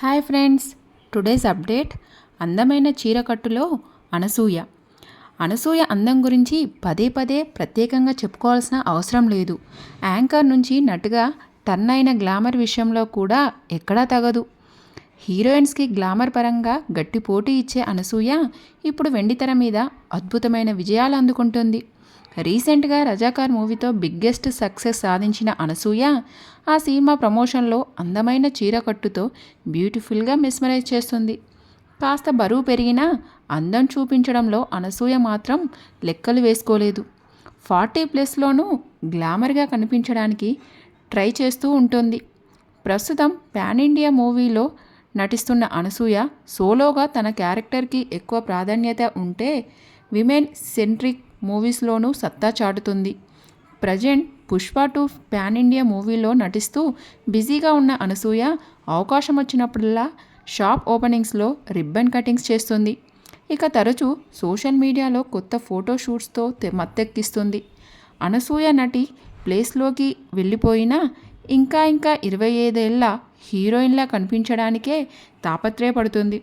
Hi friends. Today's update అందమైన చీరకట్టులో అనసూయ. అనసూయ అందం గురించి పదే పదే ప్రత్యేకంగా చెప్పుకోవాల్సిన అవసరం లేదు. యాంకర్ నుంచి నటుగా టర్న్ అయిన గ్లామర్ విషయంలో కూడా ఎక్కడా తగదు. హీరోయిన్స్కి గ్లామర్ పరంగా గట్టి పోటీ ఇచ్చే అనసూయ ఇప్పుడు వెండితెర మీద అద్భుతమైన విజయాలు అందుకుంటుంది. రీసెంట్గా రజాకార్ మూవీతో బిగ్గెస్ట్ సక్సెస్ సాధించిన అనసూయ ఆ సినిమా ప్రమోషన్లో అందమైన చీరకట్టుతో బ్యూటిఫుల్గా మిస్మరైజ్ చేస్తుంది. కాస్త బరువు పెరిగినా అందం చూపించడంలో అనసూయ మాత్రం లెక్కలు వేసుకోలేదు. ఫార్టీ ప్లస్లోనూ గ్లామర్గా కనిపించడానికి ట్రై చేస్తూ ఉంటుంది. ప్రస్తుతం పాన్ ఇండియా మూవీలో నటిస్తున్న అనసూయ సోలోగా తన క్యారెక్టర్కి ఎక్కువ ప్రాధాన్యత ఉంటే విమెన్ సెంట్రిక్ మూవీస్లోనూ సత్తా చాటుతుంది. Present Pushpa two pan India మూవీలో నటిస్తూ బిజీగా ఉన్న అనసూయ అవకాశం వచ్చినప్పుడల్లా షాప్ ఓపెనింగ్స్లో రిబ్బన్ కటింగ్స్ చేస్తుంది. ఇక తరచూ సోషల్ మీడియాలో కొత్త ఫోటో షూట్స్తో మత్తెక్కిస్తుంది. అనసూయ నటి ప్లేస్లోకి వెళ్ళిపోయినా ఇంకా ఇంకా ఇరవై ఐదేళ్ళ హీరోయిన్లా కనిపించడానికే తాపత్రయపడుతుంది.